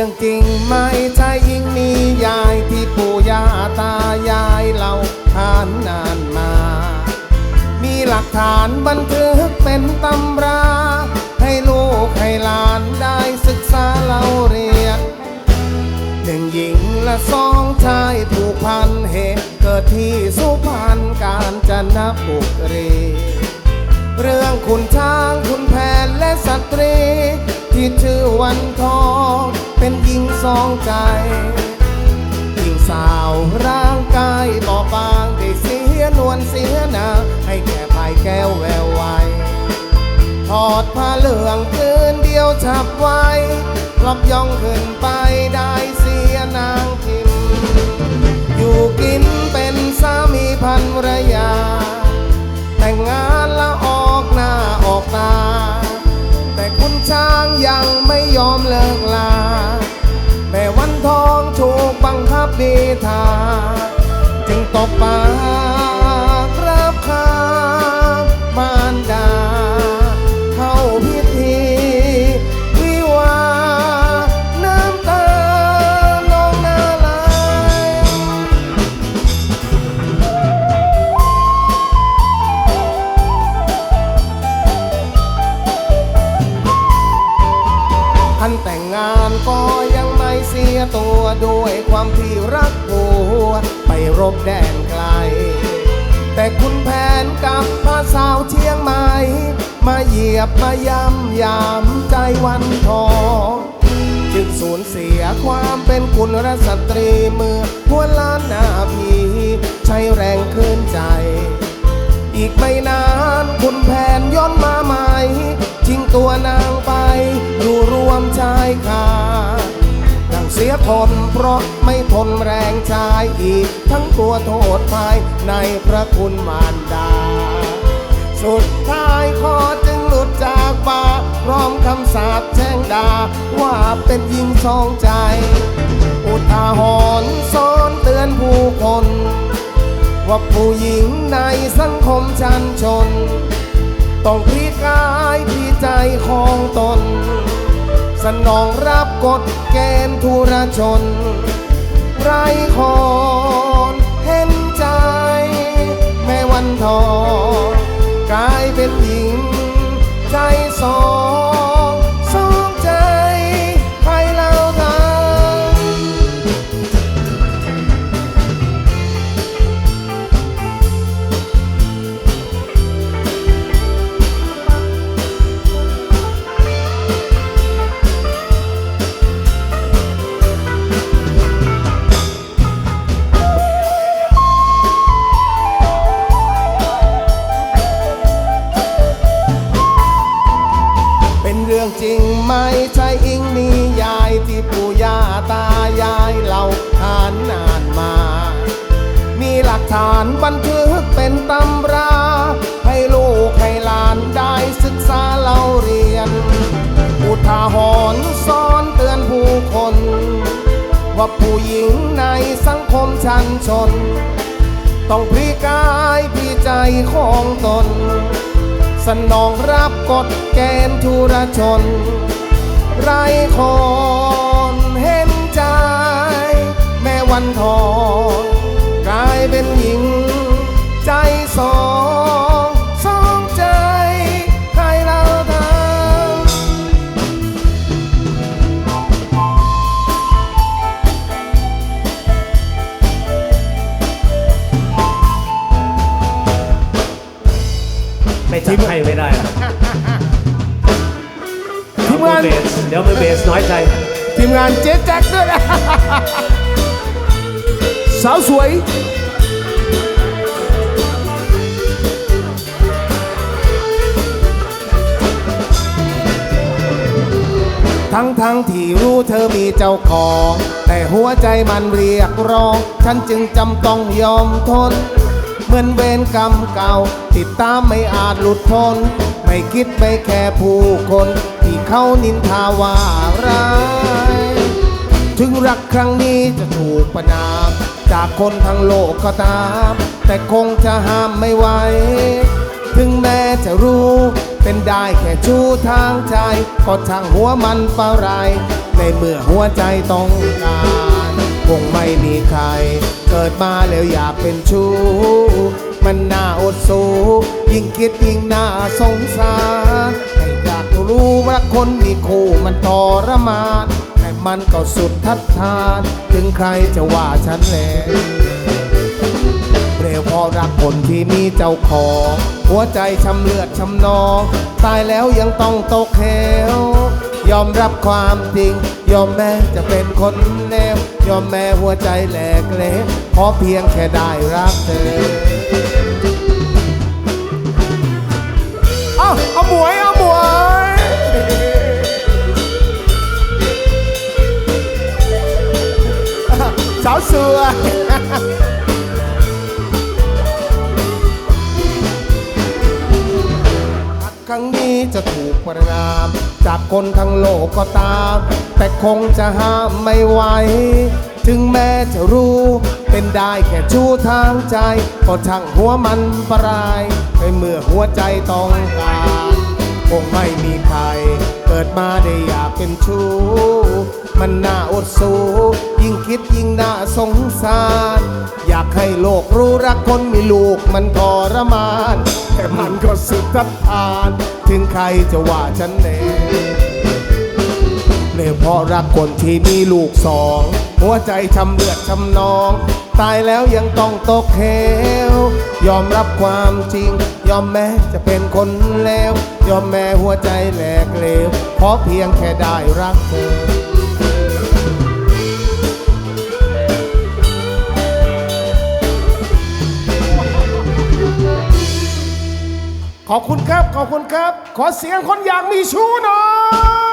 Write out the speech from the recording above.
เรื่องจริงไม่ใช่ยิ่งนิยายที่ปู่ย่าตายายเราขานนานมา มีหลักฐานบันทึกเป็นตำรา ให้ลูกให้หลานได้ศึกษาเราเรียนหนึ่งหญิงและสองชายผูกพันเหตุเกิดที่สุพรรณการจนบุรี เรื่องขุนช้างขุนแผนและสตรี ที่ชื่อวันทอง เป็นหญิงสองใจหญิงสาวร่างกายบอบบางได้เสียนวลเสียนาให้แก่ภายแก้วแววไวถอดผ้าเหลืองคืนเดียวฉับไว้ลอบย่องขึ้นไปได้เสียนาง ยังไม่ยอมเลิกลา แม่วันทองถูกบังคับดีทา จึงตกปาก ด้วยความที่รักผัวไปรบแดนไกล แต่คุณแผนกับพระสาวเชียงใหม่มาเหยียบมายำยามใจวันทอง จึงสูญเสียความเป็นคุณรสตรีเมื่อหัวล้านนาพีใช้แรงคืนใจ อีกไม่นานคุณแผนย้อนมาใหม่ ชิงตัวนางไปอยู่ร ยทนเพราะไม่ทนแรงชายอีก ทั้งตัวโทษภายในพระคุณมารดา สุดท้ายขอจึงหลุดจากบาพร้อมคำสาปแช่งดา ว่าเป็นหญิงสองใจ อุทาหรณ์สอนเตือนผู้คน ว่าผู้หญิงในสังคมชันชน ต้องพลีกายพลีใจของตน สนองรับกฎเกณฑ์ทุรชน ไรคอนเห็นใจ แม่วันทองกลายเป็นหญิงใจสองานบันทึกเป็นตำรา ให้ลูกให้หลานได้ศึกษาเราเรียน อุทาหรณ์สอนเตือนผู้คน ว่าผู้หญิงในสังคมชั้นชน ต้องพลีกายพลีใจของตน สนองรับกฎเกณฑ์ทุรชน ไรคนเห็นใจ แม่วันทองกลายเป็นหญิ จับให้ไม่ได้อะทีมงานเบสเดี๋ยวมือเบสน้อยใจ ทีมงานเจ๊แจ็คด้วยนะ สาวสวย ทั้งทั้งๆที่รู้เธอมีเจ้าของ แต่หัวใจมันเรียกร้อง ฉันจึงจำต้องยอมทน เหมือนเวรกรรมเก่า ติดตามไม่อาจหลุดพ้น ไม่คิดไปแค่ผู้คน ที่เขานินทาว่าร้าย ถึงรักครั้งนี้จะถูกประนาม จากคนทั้งโลกก็ตาม แต่คงจะห้ามไม่ไหวถึงแม้จะรู้เป็นได้แค่ชู้ทางใจ ก็ช่างหัวมันเปะไร ในเมื่อหัวใจต้องการ งไม่มีใคร เกิดมาแล้วอยากเป็นชู้ มันน่าอดสูยิ่งคิดยิ่งน่าสงสารให้อยากรู้ว่าคนมีคู่มันทรมาน แต่มันก็สุดทัดทาน ถึงใครจะว่าฉันแหละเร็วพอรักคนที่มีเจ้าของ หัวใจช้ำเลือดช้ำนอง ตายแล้วยังต้องตกเหว ยอมรับความจริง ยอมแม้จะเป็นคนเลวยอมแม้หัวใจแหลกเละเพราะเพียงแค่ได้รักเธอเอาเอาหมวยเอาหมวยสาวเสือครั้งนี้จะถูกประนาม จากคนทั้งโลกก็ตาม แต่คงจะห้ามไม่ไหว ถึงแม้จะรู้ เป็นได้แค่ชู้ทางใจ ก็ช่างหัวมันปรายในเมื่อหัวใจต้องการคงไม่มีใคร เกิดมาได้อยากเป็นชู้ มันน่าอดสูยิ่งคิดยิ่งน่าสงสาร อยากให้โลกรู้รักคนมีลูกมันทรมาน แต่มันก็สุดทัดทาน ถึงใครจะว่าฉันเองเลยเพราะรักคนที่มีลูกสอง หัวใจช้ำเลือดช้ำนอง ตายแล้วยังต้องตกเหวยอมรับความจริง ยอมแม้จะเป็นคนเลวยอมแม้หัวใจแหลกเลวเพราะเพียงแค่ได้รักเธอขอบคุณครับ ขอบคุณครับ ขอเสียงคนอยากมีชู้หน่อย